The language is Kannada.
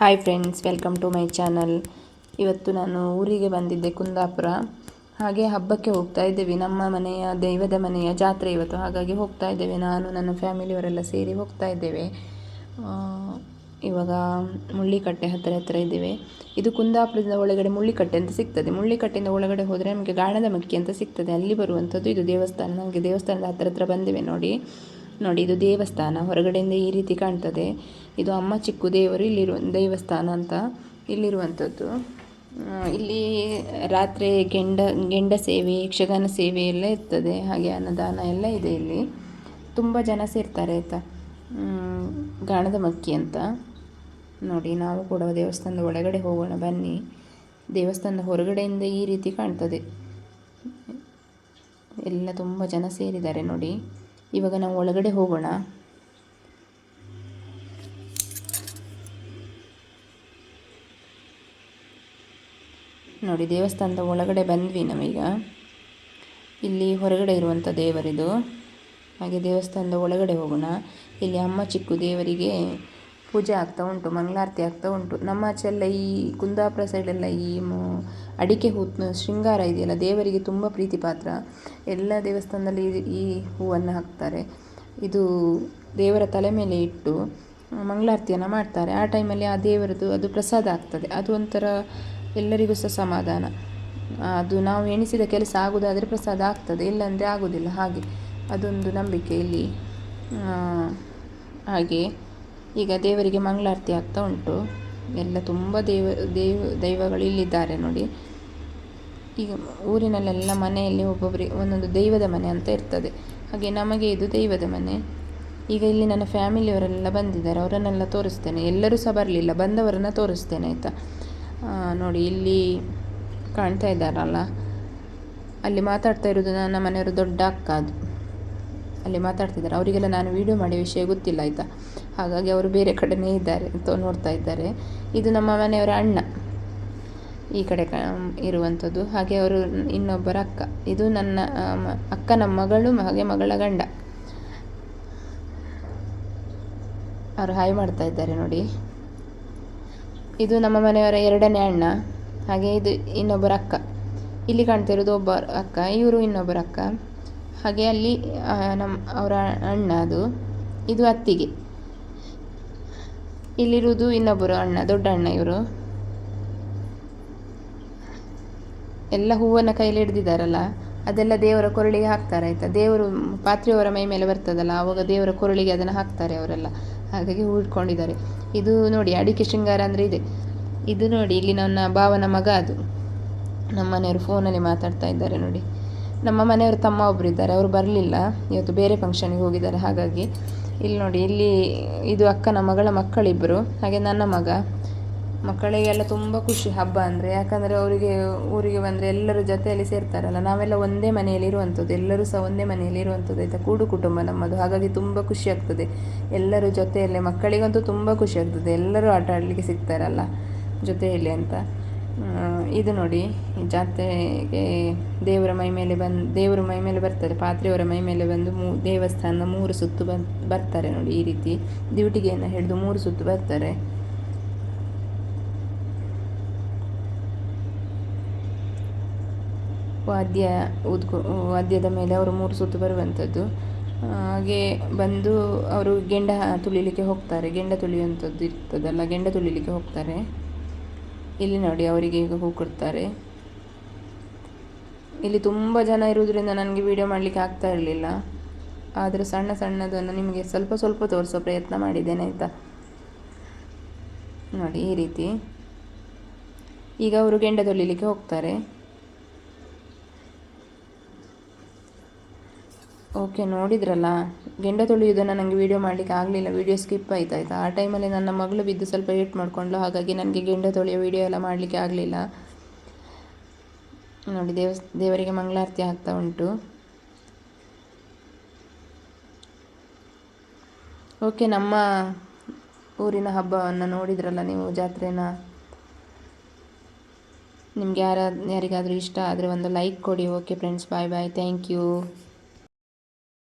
Hi friends welcome to my channel ಇವತ್ತು ನಾನು ಊರಿಗೆ ಬಂದಿದ್ದೆ, ಕುಂದಾಪುರ. ಹಾಗೆ ಹಬ್ಬಕ್ಕೆ ಹೋಗ್ತಾ ಇದ್ದೇವೆ. ನಮ್ಮ ಮನೆಯ, ದೈವದ ಮನೆಯ ಜಾತ್ರೆ ಇವತ್ತು. ಹಾಗಾಗಿ ಹೋಗ್ತಾ ಇದ್ದೇವೆ. ನಾನು, ನನ್ನ ಫ್ಯಾಮಿಲಿಯವರೆಲ್ಲ ಸೇರಿ ಹೋಗ್ತಾ ಇದ್ದೇವೆ. ಇವಾಗ ಮುಳ್ಳಿಕಟ್ಟೆ ಹತ್ತಿರ ಹತ್ತಿರ ಇದ್ದೇವೆ. ಇದು ಕುಂದಾಪುರದಿಂದ ಒಳಗಡೆ ಮುಳ್ಳಿಕಟ್ಟೆ ಅಂತ ಸಿಗ್ತದೆ. ಮುಳ್ಳಿಕಟ್ಟೆಯಿಂದ ಒಳಗಡೆ ಹೋದರೆ ನಮಗೆ ಗಾಣದ ಮಕ್ಕಿ ಅಂತ ಸಿಗ್ತದೆ. ಅಲ್ಲಿ ಬರುವಂಥದ್ದು ಇದು ದೇವಸ್ಥಾನ. ನಮಗೆ ದೇವಸ್ಥಾನದ ಹತ್ತಿರ ಹತ್ರ ಬಂದಿವೆ ನೋಡಿ. ನೋಡಿ, ಇದು ದೇವಸ್ಥಾನ. ಹೊರಗಡೆಯಿಂದ ಈ ರೀತಿ ಕಾಣ್ತದೆ. ಇದು ಅಮ್ಮ ಚಿಕ್ಕು ದೇವರು ಇಲ್ಲಿರುವ ದೇವಸ್ಥಾನ ಅಂತ ಇಲ್ಲಿರುವಂಥದ್ದು. ಇಲ್ಲಿ ರಾತ್ರಿ ಗೆಂಡ ಗೆಂಡ ಸೇವೆ, ಯಕ್ಷಗಾನ ಸೇವೆ ಎಲ್ಲ ಇರ್ತದೆ. ಹಾಗೆ ಅನ್ನದಾನ ಎಲ್ಲ ಇದೆ ಇಲ್ಲಿ. ತುಂಬ ಜನ ಸೇರ್ತಾರೆ ಆಯಿತಾ? ಗಾಣದ ಮಕ್ಕಿ ಅಂತ. ನೋಡಿ, ನಾವು ಕೂಡ ದೇವಸ್ಥಾನದ ಒಳಗಡೆ ಹೋಗೋಣ, ಬನ್ನಿ. ದೇವಸ್ಥಾನದ ಹೊರಗಡೆಯಿಂದ ಈ ರೀತಿ ಕಾಣ್ತದೆ. ಎಲ್ಲ ತುಂಬ ಜನ ಸೇರಿದ್ದಾರೆ ನೋಡಿ. ಇವಾಗ ನಾವು ಒಳಗಡೆ ಹೋಗೋಣ. ನೋಡಿ, ದೇವಸ್ಥಾನದ ಒಳಗಡೆ ಬಂದ್ವಿ ನಾವೀಗ. ಇಲ್ಲಿ ಹೊರಗಡೆ ಇರುವಂಥ ದೇವರಿದು. ಹಾಗೆ ದೇವಸ್ಥಾನದ ಒಳಗಡೆ ಹೋಗೋಣ. ಇಲ್ಲಿ ಅಮ್ಮ ಚಿಕ್ಕು ದೇವರಿಗೆ ಪೂಜೆ ಆಗ್ತಾ ಉಂಟು, ಮಂಗಳಾರತಿ ಆಗ್ತಾ ಉಂಟು. ನಮ್ಮ ಆಚೆಲ್ಲ ಈ ಕುಂದಾಪುರ ಸೈಡೆಲ್ಲ ಈ ಅಡಿಕೆ ಹೂ ಶೃಂಗಾರ ಇದೆಯಲ್ಲ, ದೇವರಿಗೆ ತುಂಬ ಪ್ರೀತಿ ಪಾತ್ರ. ಎಲ್ಲ ದೇವಸ್ಥಾನದಲ್ಲಿ ಈ ಹೂವನ್ನು ಹಾಕ್ತಾರೆ. ಇದು ದೇವರ ತಲೆ ಮೇಲೆ ಇಟ್ಟು ಮಂಗಳಾರತಿಯನ್ನು ಮಾಡ್ತಾರೆ. ಆ ಟೈಮಲ್ಲಿ ಆ ದೇವರದು ಅದು ಪ್ರಸಾದ ಆಗ್ತದೆ. ಅದು ಒಂಥರ ಎಲ್ಲರಿಗೂ ಸಹ ಸಮಾಧಾನ. ಅದು ನಾವು ಎಣಿಸಿದ ಕೆಲಸ ಆಗೋದಾದರೆ ಪ್ರಸಾದ ಆಗ್ತದೆ. ಇಲ್ಲಾಂದರೆ ಆಗೋದಿಲ್ಲ. ಹಾಗೆ ಅದೊಂದು ನಂಬಿಕೆ ಇಲ್ಲಿ ಹಾಗೆ ಈಗ ದೇವರಿಗೆ ಮಂಗಳಾರತಿ ಆಗ್ತಾ ಉಂಟು. ಎಲ್ಲ ತುಂಬ ದೇವ ದೇವ ದೈವಗಳು ಇಲ್ಲಿದ್ದಾರೆ ನೋಡಿ. ಈಗ ಊರಿನಲ್ಲೆಲ್ಲ ಮನೆಯಲ್ಲಿ ಒಬ್ಬೊಬ್ಬರಿಗೆ ಒಂದೊಂದು ದೈವದ ಮನೆ ಅಂತ ಇರ್ತದೆ. ಹಾಗೆ ನಮಗೆ ಇದು ದೈವದ ಮನೆ. ಈಗ ಇಲ್ಲಿ ನನ್ನ ಫ್ಯಾಮಿಲಿಯವರೆಲ್ಲ ಬಂದಿದ್ದಾರೆ, ಅವರನ್ನೆಲ್ಲ ತೋರಿಸ್ತೇನೆ. ಎಲ್ಲರೂ ಸಹ ಬರಲಿಲ್ಲ, ಬಂದವರನ್ನು ತೋರಿಸ್ತೇನೆ, ಆಯಿತಾ? ನೋಡಿ, ಇಲ್ಲಿ ಕಾಣ್ತಾ ಇದ್ದಾರಲ್ಲ? ಅಲ್ಲಿ ಮಾತಾಡ್ತಾ ಇರೋದು ನನ್ನ ಮನೆಯವರು ದೊಡ್ಡ ಅಕ್ಕ ಅದು. ಅಲ್ಲಿ ಮಾತಾಡ್ತಿದ್ದಾರೆ ಅವರಿಗೆಲ್ಲ ನಾನು ವೀಡಿಯೋ ಮಾಡಿ ವಿಷಯ ಗೊತ್ತಿಲ್ಲ, ಆಯಿತಾ? ಹಾಗಾಗಿ ಅವರು ಬೇರೆ ಕಡೆನೇ ಇದ್ದಾರೆ ಅಂತ ನೋಡ್ತಾ ಇದ್ದಾರೆ. ಇದು ನಮ್ಮ ಮನೆಯವರ ಅಣ್ಣ. ಈ ಕಡೆ ಕ ಇರುವಂಥದ್ದು. ಹಾಗೆ ಅವರು ಇನ್ನೊಬ್ಬರ ಅಕ್ಕ. ಇದು ನನ್ನ ಅಕ್ಕನ ಮಗಳು, ಹಾಗೆ ಮಗಳ ಗಂಡ. ಅವರು ಹಾಯ್ ಮಾಡ್ತಾ ಇದ್ದಾರೆ ನೋಡಿ. ಇದು ನಮ್ಮ ಮನೆಯವರ ಎರಡನೇ ಅಣ್ಣ. ಹಾಗೆ ಇದು ಇನ್ನೊಬ್ಬರ ಅಕ್ಕ. ಇಲ್ಲಿ ಕಾಣ್ತಾ ಇರೋದು ಒಬ್ಬ ಅಕ್ಕ, ಇವರು ಇನ್ನೊಬ್ಬರ ಅಕ್ಕ. ಹಾಗೆ ಅಲ್ಲಿ ನಮ್ಮ ಅವರ ಅಣ್ಣ ಅದು. ಇದು ಅತ್ತಿಗೆ. ಇಲ್ಲಿರುವುದು ಇನ್ನೊಬ್ಬರು ಅಣ್ಣ, ದೊಡ್ಡ ಅಣ್ಣ ಇವರು. ಎಲ್ಲ ಹೂವನ್ನು ಕೈಯಲ್ಲಿ ಹಿಡ್ದಿದ್ದಾರಲ್ಲ, ಅದೆಲ್ಲ ದೇವರ ಕೊರಳಿಗೆ ಹಾಕ್ತಾರೆ, ಆಯಿತಾ? ದೇವರು ಪಾತ್ರೆಯವರ ಮೈ ಮೇಲೆ ಬರ್ತದಲ್ಲ ಆವಾಗ ದೇವರ ಕೊರಳಿಗೆ ಅದನ್ನು ಹಾಕ್ತಾರೆ ಅವರೆಲ್ಲ. ಹಾಗಾಗಿ ಹೂ ಇಟ್ಕೊಂಡಿದ್ದಾರೆ. ಇದು ನೋಡಿ, ಅಡಿಕೆ ಶೃಂಗಾರ ಅಂದರೆ ಇದೆ. ಇದು ನೋಡಿ, ಇಲ್ಲಿ ನನ್ನ ಭಾವನ ಮಗ ಅದು. ನಮ್ಮ ಮನೆಯವರು ಫೋನಲ್ಲಿ ಮಾತಾಡ್ತಾ ಇದ್ದಾರೆ ನೋಡಿ. ನಮ್ಮ ಮನೆಯವರು ತಮ್ಮ ಒಬ್ಬರು ಇದ್ದಾರೆ, ಅವರು ಬರಲಿಲ್ಲ. ಇವತ್ತು ಬೇರೆ ಫಂಕ್ಷನಿಗೆ ಹೋಗಿದ್ದಾರೆ, ಹಾಗಾಗಿ. ಇಲ್ಲಿ ನೋಡಿ, ಇಲ್ಲಿ ಇದು ಅಕ್ಕನ ಮಗಳ ಮಕ್ಕಳಿಬ್ಬರು ಹಾಗೆ ನನ್ನ ಮಗ. ಮಕ್ಕಳಿಗೆಲ್ಲ ತುಂಬ ಖುಷಿ ಹಬ್ಬ ಅಂದರೆ. ಯಾಕಂದರೆ ಅವರಿಗೆ ಊರಿಗೆ ಬಂದರೆ ಎಲ್ಲರೂ ಜೊತೆಯಲ್ಲಿ ಸೇರ್ತಾರಲ್ಲ. ನಾವೆಲ್ಲ ಒಂದೇ ಮನೆಯಲ್ಲಿ ಇರುವಂಥದ್ದು. ಎಲ್ಲರೂ ಸಹ ಒಂದೇ ಮನೆಯಲ್ಲಿ ಇರುವಂಥದ್ದು ಆಯಿತಾ? ಕೂಡು ಕುಟುಂಬ ನಮ್ಮದು. ಹಾಗಾಗಿ ತುಂಬ ಖುಷಿ ಆಗ್ತದೆ. ಎಲ್ಲರೂ ಜೊತೆಯಲ್ಲೇ ಮಕ್ಕಳಿಗಂತೂ ತುಂಬ ಖುಷಿ ಆಗ್ತದೆ. ಎಲ್ಲರೂ ಆಟ ಆಡಲಿಕ್ಕೆ ಸಿಗ್ತಾರಲ್ಲ ಜೊತೆಯಲ್ಲಿ ಅಂತ. ಇದು ನೋಡಿ. ಜಾತ್ರೆಗೆ ದೇವರ ಮೈ ಮೇಲೆ ಬಂದು, ದೇವರ ಮೈ ಮೇಲೆ ಬರ್ತಾರೆ. ಪಾತ್ರೆಯವರ ಮೈ ಮೇಲೆ ಬಂದು ಮೂ ದೇವಸ್ಥಾನ ಮೂರು ಸುತ್ತು ಬರ್ತಾರೆ ನೋಡಿ ಈ ರೀತಿ. ಡ್ಯೂಟಿಗೆಯನ್ನು ಹಿಡಿದು ಮೂರು ಸುತ್ತು ಬರ್ತಾರೆ. ವಾದ್ಯ ಊದ್ಕೊ ವಾದ್ಯದ ಮೇಲೆ ಅವರು ಮೂರು ಸುತ್ತು ಬರುವಂಥದ್ದು. ಹಾಗೆ ಬಂದು ಅವರು ಗೆಂಡ ತುಳಿಲಿಕ್ಕೆ ಹೋಗ್ತಾರೆ. ಗೆಂಡ ತುಳಿಯುವಂಥದ್ದು ಇರ್ತದಲ್ಲ, ಗೆಂಡ ತುಳಿಲಿಕ್ಕೆ ಹೋಗ್ತಾರೆ. ಇಲ್ಲಿ ನೋಡಿ, ಅವರಿಗೆ ಈಗ ಹೂ ಕೊಡ್ತಾರೆ. ಇಲ್ಲಿ ತುಂಬ ಜನ ಇರುವುದರಿಂದ ನನಗೆ ವಿಡಿಯೋ ಮಾಡಲಿಕ್ಕೆ ಆಗ್ತಾ ಇರಲಿಲ್ಲ. ಆದರೆ ಸಣ್ಣ ಸಣ್ಣದನ್ನು ನಿಮಗೆ ಸ್ವಲ್ಪ ಸ್ವಲ್ಪ ತೋರಿಸೋ ಪ್ರಯತ್ನ ಮಾಡಿದ್ದೇನೆ, ಆಯಿತಾ? ನೋಡಿ, ಈ ರೀತಿ. ಈಗ ಅವರು ಗೆಂಡ ತೊಳಿಲಿಕ್ಕೆ ಹೋಗ್ತಾರೆ. ಓಕೆ ನೋಡಿದ್ರಲ್ಲ? ಗೆಂಡ ತೊಳೆಯೋದನ್ನು ನನಗೆ ವೀಡಿಯೋ ಮಾಡಲಿಕ್ಕೆ ಆಗಲಿಲ್ಲ. ವೀಡಿಯೋ ಸ್ಕಿಪ್ ಆಯ್ತು, ಆಯಿತಾ? ಆ ಟೈಮಲ್ಲಿ ನನ್ನ ಮಗಳು ಬಿದ್ದು ಸ್ವಲ್ಪ ಏಟ್ ಮಾಡಿಕೊಂಡ್ಲು ಹಾಗಾಗಿ ನನಗೆ ಗೆಂಡ ತೊಳೆಯೋ ವೀಡಿಯೋ ಎಲ್ಲ ಮಾಡಲಿಕ್ಕೆ ಆಗಲಿಲ್ಲ. ನೋಡಿ, ದೇವ, ದೇವರಿಗೆ ಮಂಗಳಾರತಿ ಆಗ್ತಾ ಉಂಟು. ಓಕೆ ನಮ್ಮ ಊರಿನ ಹಬ್ಬವನ್ನು ನೋಡಿದ್ರಲ್ಲ ನೀವು? ಜಾತ್ರೆನ? ನಿಮ್ಗೆ ಯಾರ, ಯಾರಿಗಾದರೂ ಇಷ್ಟ ಆದರೆ ಒಂದು ಲೈಕ್ ಕೊಡಿ. Okay friends bye bye thank you